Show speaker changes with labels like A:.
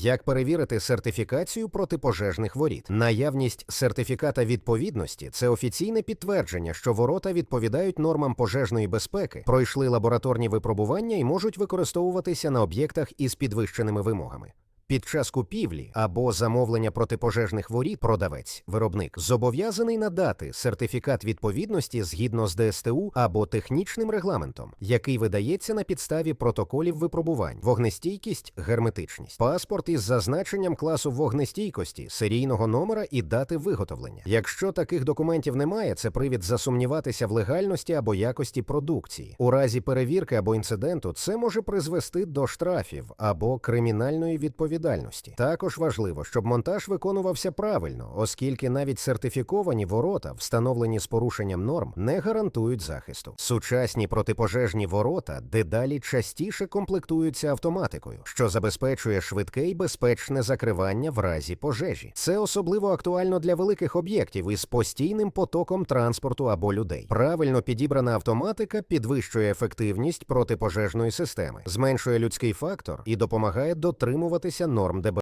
A: Як перевірити сертифікацію протипожежних воріт? Наявність сертифіката відповідності це офіційне підтвердження, що ворота відповідають нормам пожежної безпеки, пройшли лабораторні випробування і можуть використовуватися на об'єктах із підвищеними вимогами. Під час купівлі або замовлення протипожежних воріт продавець, виробник зобов'язаний надати сертифікат відповідності згідно з ДСТУ або технічним регламентом, який видається на підставі протоколів випробувань, вогнестійкість, герметичність, паспорт із зазначенням класу вогнестійкості, серійного номера і дати виготовлення. Якщо таких документів немає, це привід засумніватися в легальності або якості продукції. У разі перевірки або інциденту це може призвести до штрафів або кримінальної відповідальності. Також важливо, щоб монтаж виконувався правильно, оскільки навіть сертифіковані ворота, встановлені з порушенням норм, не гарантують захисту. Сучасні протипожежні ворота дедалі частіше комплектуються автоматикою, що забезпечує швидке і безпечне закривання в разі пожежі. Це особливо актуально для великих об'єктів із постійним потоком транспорту або людей. Правильно підібрана автоматика підвищує ефективність протипожежної системи, зменшує людський фактор і допомагає дотримуватися норм ДБ.